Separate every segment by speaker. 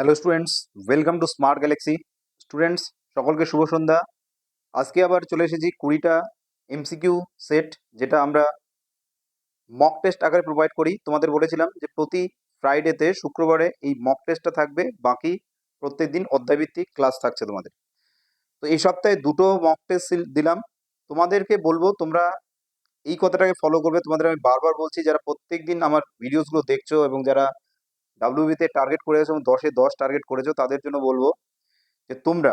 Speaker 1: Hello students welcome to smart galaxy students সকলকে শুভ সন্ধ্যা। আজকে আবার চলে এসেছি কুড়িটা এমসিকিউ সেট যেটা আমরা মক টেস্ট আকারে প্রোভাইড করি। তোমাদের বলেছিলাম যে প্রতি ফ্রাইডেতে শুক্রবারে এই মক টেস্টটা থাকবে। বাকি প্রত্যেক দিন অধ্যায়ভিত্তিক ক্লাস থাকছে তোমাদের। তো এই সপ্তাহে দুটো মক টেস্ট দিলাম। তোমাদেরকে বলব, তোমরা এই কথাটাকে ফলো করবে। তোমাদের আমি বারবার বলছি, যারা প্রত্যেক দিন আমার ভিডিওসগুলো দেখছ এবং যারা ডাব্লিউবিতে টার্গেট করেছ এবং দশে দশ টার্গেট করেছ, তাদের জন্য বলব যে তোমরা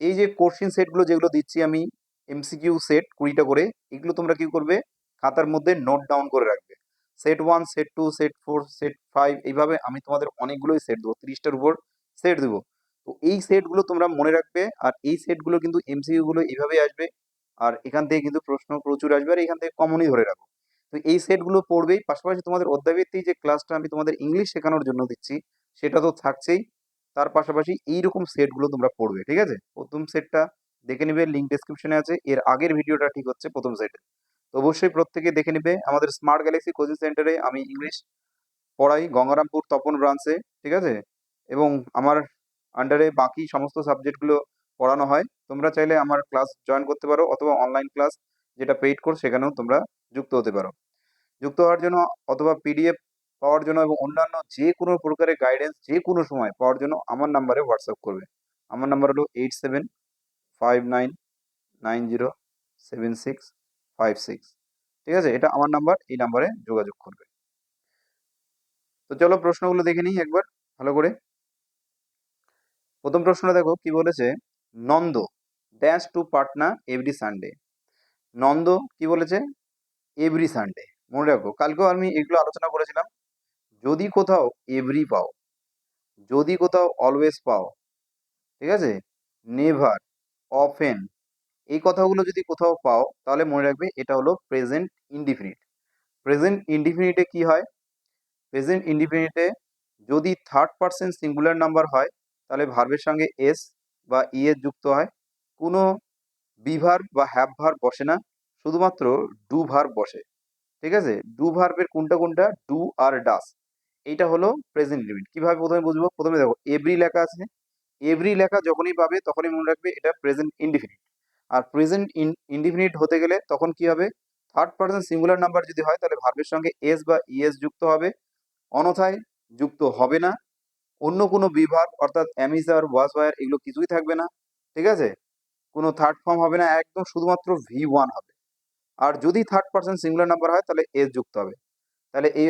Speaker 1: এই যে কোশ্চিন সেটগুলো যেগুলো দিচ্ছি আমি এমসিকিউ সেট কুড়িটা করে, এগুলো তোমরা কি করবে? খাতার মধ্যে নোট ডাউন করে রাখবে। Set one set two set four set five এইভাবে আমি তোমাদের অনেকগুলোই সেট দেবো, ত্রিশটার উপর সেট দেবো। তো এই সেটগুলো তোমরা মনে রাখবে আর এই সেটগুলো কিন্তু এমসিকিউগুলো এইভাবেই আসবে। আর এখান থেকে কিন্তু প্রশ্ন প্রচুর আসবে আর এখান থেকে কমনই ধরে রাখো। তো এই সেটগুলো পড়বেই। পাশাপাশি তোমাদের অধ্যায়ভিত্তিক যে ক্লাসটা আমি তোমাদের ইংলিশ শেখানোর জন্য দিচ্ছি, সেটা তো থাকছেই। তার পাশাপাশি এইরকম সেটগুলো তোমরা পড়বে, ঠিক আছে? প্রথম সেটটা দেখে নিবে লিঙ্ক ডিসক্রিপশনে আছে। এর আগের ভিডিওটা ঠিক হচ্ছে প্রথম সেটে তো অবশ্যই প্রত্যেকে দেখে নিবে। আমাদের স্মার্ট গ্যালাক্সি কোচিং সেন্টারে আমি ইংলিশ পড়াই, গঙ্গারামপুর, তপন ব্রাঞ্চে ঠিক আছে? এবং আমার আন্ডারে বাকি সমস্ত সাবজেক্টগুলো পড়ানো হয়। তোমরা চাইলে আমার ক্লাস জয়েন করতে পারো, অথবা অনলাইন ক্লাস যেটা পেইড কোর্স সেখানেও তোমরা যুক্ত হতে পারো। যুক্ত হওয়ার জন্য অথবা পিডিএফ পাওয়ার জন্য এবং অন্যান্য যে কোনো প্রকারের গাইডেন্স যে কোনো সময় পাওয়ার জন্য আমার নাম্বারে হোয়াটসঅ্যাপ করবে। আমার নাম্বার হলো eight seven five nine nine zero seven six five six ঠিক আছে? এটা আমার নাম্বার এই নাম্বারে যোগাযোগ করবে। তো চলো প্রশ্নগুলো দেখে নিই একবার, ভালো করে। প্রথম প্রশ্ন দেখো, কি বলেছে? Nanda dash to Patna every Sunday Nanda কি বলেছে? এভরি সানডে মনে রাখো, কালকেও আমি এগুলো আলোচনা করেছিলাম। যদি কোথাও এভরি পাও, যদি কোথাও অলওয়েজ পাও, ঠিক আছে? নেভার অফেন এই কথাগুলো যদি কোথাও পাও, তাহলে মনে রাখবে এটা হলো প্রেজেন্ট ইনডিফিনিট প্রেজেন্ট ইনডিফিনিটে কি হয়? প্রেজেন্ট ইনডিফিনিটে যদি থার্ড পার্সেন্ট সিঙ্গুলার নাম্বার হয়, তাহলে ভার্বের সঙ্গে এস বা ই এর যুক্ত হয়। কোনো বিভার বা হ্যাভ ভার বসে না, শুধুমাত্র ডু ভার বসে। ঠিক আছে? ডু ভার্বের কোনটা কোনটা? ডু আর ডাস এইটা হলো প্রেজেন্ট লিমিট কীভাবে প্রথমে বুঝব? প্রথমে দেখো এভরি লেখা আছে। এভরি লেখা যখনই পাবে, তখনই মনে রাখবে এটা প্রেজেন্ট ইনডিফিনিট আর প্রেজেন্ট ইনডিফিনিট হতে গেলে তখন কি হবে? থার্ড পার্সন সিঙ্গুলার নাম্বার যদি হয়, তাহলে ভার্বের সঙ্গে এস বা ইএস যুক্ত হবে। অনথায় যুক্ত হবে না। অন্য কোনো বিভাগ, অর্থাৎ অ্যামিজার ওয়াস ওয়ার এগুলো কিছুই থাকবে না। ঠিক আছে? কোনো থার্ড ফর্ম হবে না। একদম শুধুমাত্র ভি ওয়ান হবে। আর যদি থার্ড পার্সন সিঙ্গুলার নাম্বার হয়, তাহলে এস যুক্ত হবে। তাহলে এই,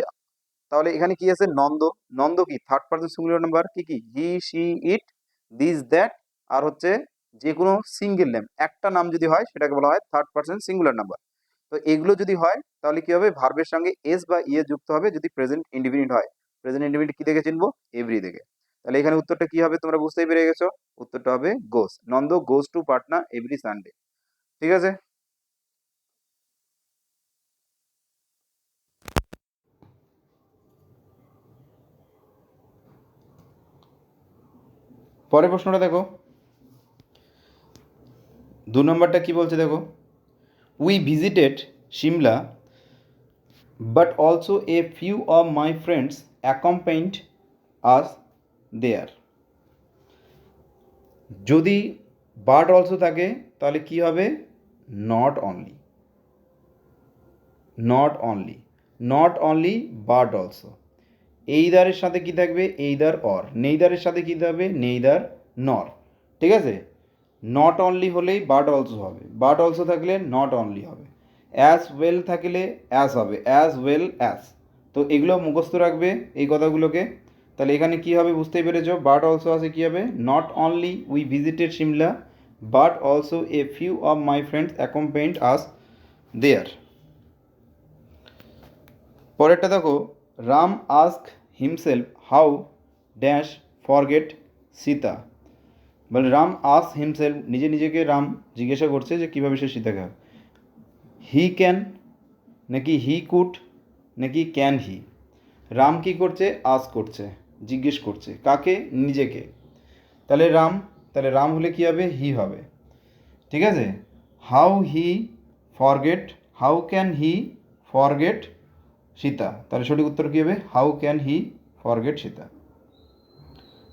Speaker 1: তাহলে এখানে কি আছে? নন্দ। নন্দ কি? থার্ড পার্সন সিঙ্গুলার নাম্বার কি কি? He she it this that আর হচ্ছে যে কোনো সিঙ্গেল নেম একটা নাম যদি হয়, সেটাকে বলা হয় থার্ড পার্সন সিঙ্গুলার নাম্বার তো এগুলো যদি হয়, তাহলে কি হবে? ভার্বের সঙ্গে এস বা ইয়ে যুক্ত হবে যদি প্রেজেন্ট ইন্ডিপেন্ডেন্ট হয়। প্রেজেন্ট ইন্ডিপেন্ডেন্ট কি দেখে চিনবো? এভরি দেখে। তাহলে এখানে উত্তরটা কি হবে তোমরা বুঝতেই পেরে গেছো? উত্তরটা হবে goes Nanda goes to Patna every Sunday ঠিক আছে? পরের প্রশ্নটা দেখো। দু নম্বরটা কি বলছে দেখো? We visited Shimla but also a few of my friends accompanied us there যদি বাট অলসো থাকে, তাহলে কি হবে? Not only not only not only but also এইদারের সাথে কি থাকবে? এইদার অর নেইদারের সাথে কি থাকবে? নেইদার নর ঠিক আছে? নট অনলি হলেই বাট অলসো হবে। বাট অলসো থাকলে নট অনলি হবে। অ্যাজ ওয়েল থাকলে অ্যাজ হবে। অ্যাজ ওয়েল অ্যাজ তো এগুলো মুখস্থ রাখবে এই কথাগুলোকে। তাহলে এখানে কি হবে বুঝতেই পেরেছ? বাট অলসো আছে কি হবে? Not only we visited Shimla but also a few of my friends accompanied us there পরেরটা দেখো Ram ask himself how dash forget Sita বলে রাম আস হিমসেলফ নিজে নিজেকে রাম জিজ্ঞাসা করছে যে কীভাবে সে সীতাকে হি ক্যান নাকি হি কুড নাকি ক্যান হি রাম কি করছে? আস করছে, জিজ্ঞেস করছে, কাকে? নিজেকে। তাহলে রাম তাহলে রাম হলে কী হবে? হি হবে। ঠিক আছে? How he forget how can he forget Sita. তাহলে সঠিক উত্তর কী হবে? How can he forget Sita?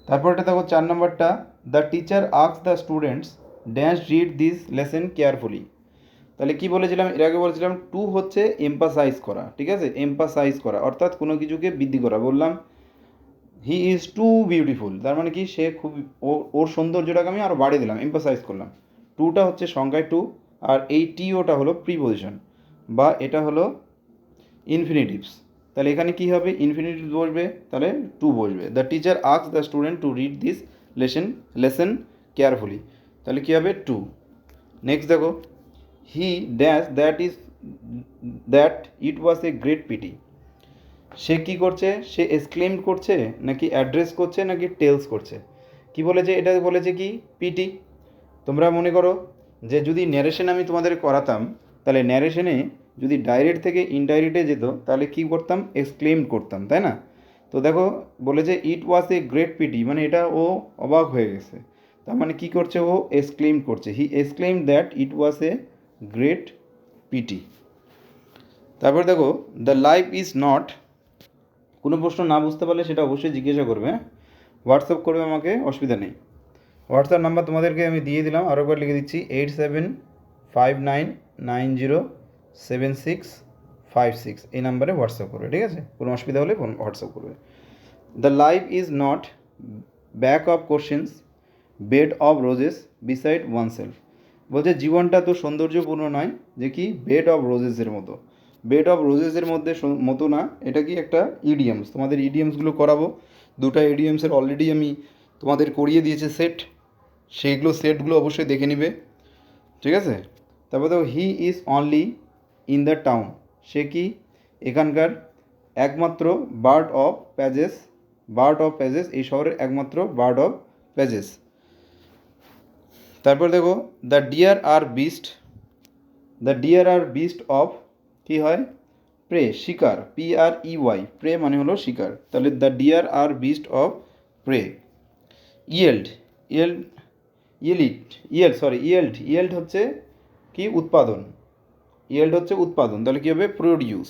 Speaker 1: তারপরটা দেখো, চার নম্বরটা। The teacher asks the students dance read this lesson carefully তাহলে কি বলেছিলাম? এর আগে বলেছিলাম টু হচ্ছে এম্পাসাইজ করা, ঠিক আছে? এম্পাসাইজ করা, অর্থাৎ কোনো কিছুকে বৃদ্ধি করা। বললাম হি ইজ টু বিউটিফুল তার মানে কি? সে খুব ওর সৌন্দর্যটাকে আমি আরও বাড়িয়ে দিলাম এম্পাসাইজ করলাম। টুটা হচ্ছে সংখ্যায় টু আর এই টি ওটা হলো প্রিপোজিশন বা এটা হলো ইনফিনিটিভস তাহলে এখানে কি হবে? ইনফিনিটিভ বসবে, তাহলে টু বসবে। The teacher asks the student to read this lesson lesson carefully তাহলে কী হবে? টু নেক্সট দেখো। He dash that is that it was a great pity সে কি করছে? সে এক্সক্লেম করছে, নাকি অ্যাড্রেস করছে, নাকি টেলস করছে? কি বলেছে? এটা বলেছে কি? পিটি তোমরা মনে করো যে, যদি ন্যারেশন আমি তোমাদের করাতাম, তাহলে ন্যারেশনে যদি ডাইরেক্ট থেকে ইনডাইরেক্টে যেত, তাহলে কি করতাম? এক্সক্লেম করতাম, তাই না? তো দেখো বলেছে ইট ওয়াজ এ গ্রেট পিটি মানে এটা ও অবাক হয়ে গেছে। তার মানে কি করছে ও? এক্সক্লেম করছে। He exclaim that it was a great pity তারপর দেখো দ্য লাইফ ইজ নট কোনো প্রশ্ন না বুঝতে পারলে সেটা অবশ্যই জিজ্ঞাসা করবে হ্যাঁ? হোয়াটসঅ্যাপ করবে আমাকে, অসুবিধা নেই। হোয়াটসঅ্যাপ নাম্বার তোমাদেরকে আমি দিয়ে দিলাম আরও একবার লিখে দিচ্ছি eight seven five nine nine zero seven six five six এই নাম্বারে হোয়াটসঅ্যাপ করবে, ঠিক আছে? কোনো অসুবিধা হলে হোয়াটসঅ্যাপ করবে। The life is not back of questions bed of roses beside oneself বলছে, জীবনটা তো সৌন্দর্যপূর্ণ নয়, যে কি? বেড অফ রোজেসের মতো। বেড অফ রোজেসের মধ্যে মতো না, এটা কি একটা ইডিয়ামস তোমাদের ইডিয়ামসগুলো করাবো। দুটো ইডিয়ামসের অলরেডি আমি তোমাদের করিয়ে দিয়েছে সেট সেইগুলো সেটগুলো অবশ্যই দেখে নিবে। ঠিক আছে? তারপর দেখো he is only in the town. সে কি? এখানকার একমাত্র bird of pages, bird of pages, এই শহরের একমাত্র বার্ড অফ প্যাজেস। তারপর দেখো, the deer are beast, the deer are beast of কী হয়? প্রে, শিকার, P R E Y, prey মানে হলো শিকার। তাহলে the deer are beast of prey. Yield yield, ইয়েলিট yell sorry yield yield হচ্ছে কি? উৎপাদন। ইয়েল্ড হচ্ছে উৎপাদন, তাহলে কী হবে? প্রডিউস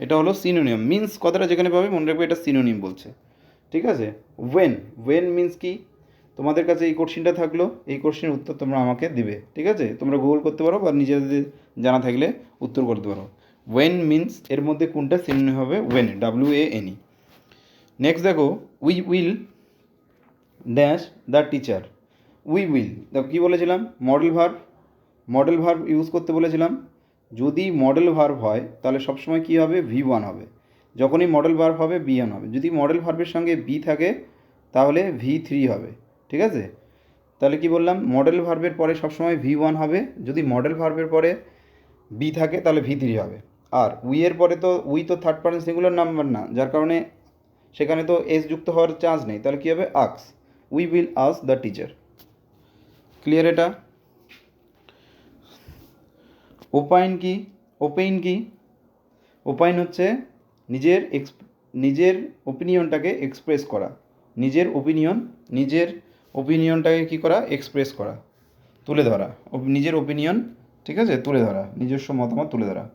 Speaker 1: এটা হলো সিনোনিয়াম মিন্স কথাটা যেখানে পাবে, মনে রাখবে এটা সিনোনিম বলছে। ঠিক আছে? ওয়েন ওয়েন মিন্স কি? তোমাদের কাছে এই কোশ্চিনটা থাকল, এই কোশ্চেনের উত্তর তোমরা আমাকে দিবে। ঠিক আছে? তোমরা গুগল করতে পারো বা নিজেদের জানা থাকলে উত্তর করতে পারো। ওয়েন মিন্স এর মধ্যে কোনটা সিনোনিম হবে? Wane W A N E next দেখো we will dash the teacher we will দেখো কী বলেছিলাম? Modal verb modal verb use করতে বলেছিলাম। যদি মডেল ভার্ব হয়, তাহলে সবসময় কী হবে? ভি ওয়ান হবে। যখনই মডেল ভার্ব হবে বি ওয়ান হবে। যদি মডেল ভার্বের সঙ্গে বি থাকে, তাহলে ভি থ্রি হবে। ঠিক আছে? তাহলে কি বললাম? মডেল ভার্বের পরে সবসময় ভি ওয়ান হবে। যদি মডেল ভার্বের পরে বি থাকে, তাহলে ভি থ্রি হবে। আর উই এর পরে তো উই তো থার্ড পার্সন সিঙ্গুলার নাম্বার না, যার কারণে সেখানে তো এস যুক্ত হওয়ার চান্স নেই। তাহলে কী হবে? Asks we will as the teacher clear এটা? ওপাইন কি? ওপেইন কি? ওপাইন হচ্ছে নিজের এক্স, নিজের ওপিনিয়নটাকে এক্সপ্রেস করা। নিজের ওপিনিয়ন নিজের ওপিনিয়নটাকে কী করা? এক্সপ্রেস করা। তুলে ধরা। নিজের ওপিনিয়ন ঠিক আছে? তুলে ধরা। নিজস্ব মতামত তুলে ধরা।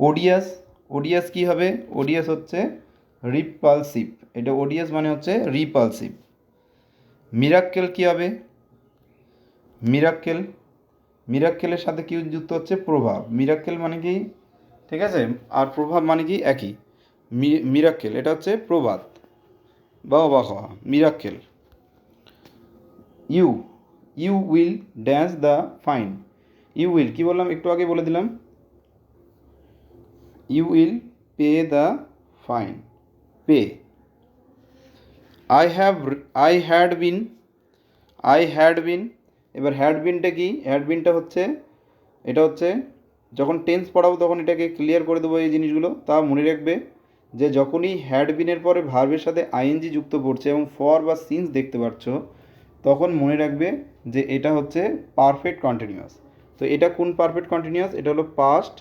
Speaker 1: ওডিয়াস ওডিয়াস কি হবে? ওডিয়াস হচ্ছে রিপালসিভ এটা ওডিয়াস মানে হচ্ছে রিপালসিভ মিরাক্কেল কি হবে? মিরাক্কেল মিরাক্কেলের সাথে কি যুক্ত হচ্ছে? প্রভাব। মিরাক্কেল মানে কি? ঠিক আছে? আর প্রভাব মানে কি? একই। মিরাক্কেল, এটা হচ্ছে প্রবাদ বা অবাক হওয়া miracle. You you will dance the fine. You will, কি বললাম? একটু আগে বলে দিলাম। You will pay the fine. Pay. I have, I had been, I had been এবার হ্যাড বিনটা কি? হ্যাড বিনটা হচ্ছে, এটা হচ্ছে যখন টেন্স পড়াবো তখন এটাকে ক্লিয়ার করে দেবো এই জিনিসগুলো। তা মনে রাখবে যে যখনই হ্যাড বিনের পরে ভার্বের সাথে আইএনজি যুক্ত পড়ছে এবং ফর বা সিন্স দেখতে পাচ্ছ তখন মনে রাখবে যে এটা হচ্ছে পারফেক্ট কন্টিনিউয়াস তো এটা কোন পারফেক্ট কন্টিনিউয়াস এটা হলো past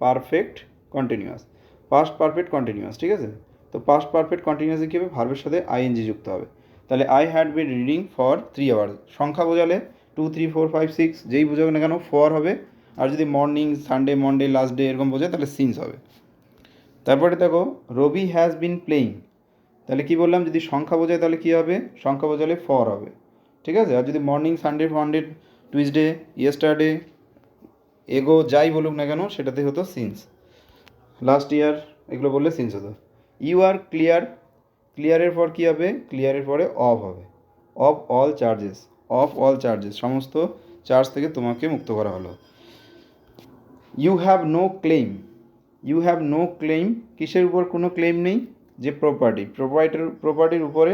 Speaker 1: perfect continuous past perfect continuous ঠিক আছে? তো পাস্ট পারফেক্ট কন্টিনিউয়াসে কী হবে? ভার্বের সাথে আইএনজি যুক্ত হবে। তাহলে I had been reading for three hours সংখ্যা বোঝালে two three four five six যেই বোঝাবে না কেন ফর হবে। আর যদি morning Sunday Monday last day এরকম বোঝায়, তাহলে সিন্স হবে। তারপরে দেখো, রবি হ্যাজ বিন প্লেয়িং তাহলে কি বললাম, যদি সংখ্যা বোঝায় তাহলে কি হবে? সংখ্যা বোঝালে ফর হবে। ঠিক আছে? আর যদি মর্নিং সানডে ফান্ডে টুইসডে ইয়েস্টারডে এগো যাই বলুক না কেন সেটাতে হতো সিন্স লাস্ট ইয়ার এগুলো বললে সিন্স হতো। ইউ আর ক্লিয়ার ক্লিয়ারের পর কী হবে? ক্লিয়ারের পরে অফ হবে। Of all charges of all charges সমস্ত চার্জ থেকে তোমাকে মুক্ত করা হলো। You have no claim you have no claim কিসের উপর কোনো ক্লেম নেই? যে প্রপার্টি প্রপার্টির প্রপার্টির উপরে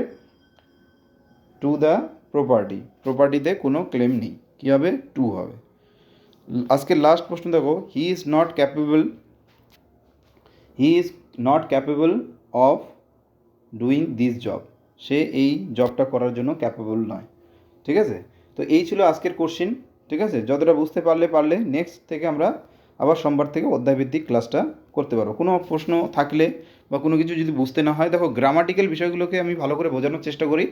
Speaker 1: টু দ্য প্রপার্টি প্রপার্টিতে কোনো ক্লেম নেই। কী হবে? টু হবে। আজকে লাস্ট প্রশ্ন দেখো। He is not capable he is not capable of doing this job সে এই জবটা করার জন্য ক্যাপেবল নয়। ঠিক আছে? তো এই ছিল আজকের কোশ্চিন ঠিক আছে? যতটা বুঝতে পারলে পারলে নেক্সট থেকে আমরা আবার সোমবার থেকে অধ্যায়ভিত্তিক ক্লাসটা করতে পারব। কোনো প্রশ্ন থাকলে বা কোনো কিছু যদি বুঝতে না হয়, দেখো গ্রামাটিক্যাল বিষয়গুলোকে আমি ভালো করে বোঝানোর চেষ্টা করি।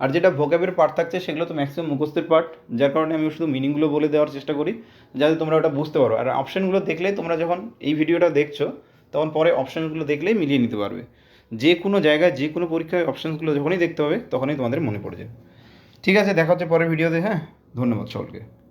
Speaker 1: আর যেটা ভোকাবের পার্ট থাকছে, সেগুলো তো ম্যাক্সিমাম মুখস্থের পার্ট যার কারণে আমি শুধু মিনিংগুলো বলে দেওয়ার চেষ্টা করি, যাতে তোমরা ওটা বুঝতে পারো। আর অপশানগুলো দেখলে তোমরা যখন এই ভিডিওটা দেখছ, তখন পরে অপশানগুলো দেখলেই মিলিয়ে নিতে পারবে। যে কোনো জায়গায় যে কোনো পরীক্ষায় অপশানগুলো যখনই দেখতে হবে, তখনই তোমাদের মনে পড়ে যাবে। ঠিক আছে দেখা হচ্ছে পরের ভিডিওতে হ্যাঁ? ধন্যবাদ সকলকে।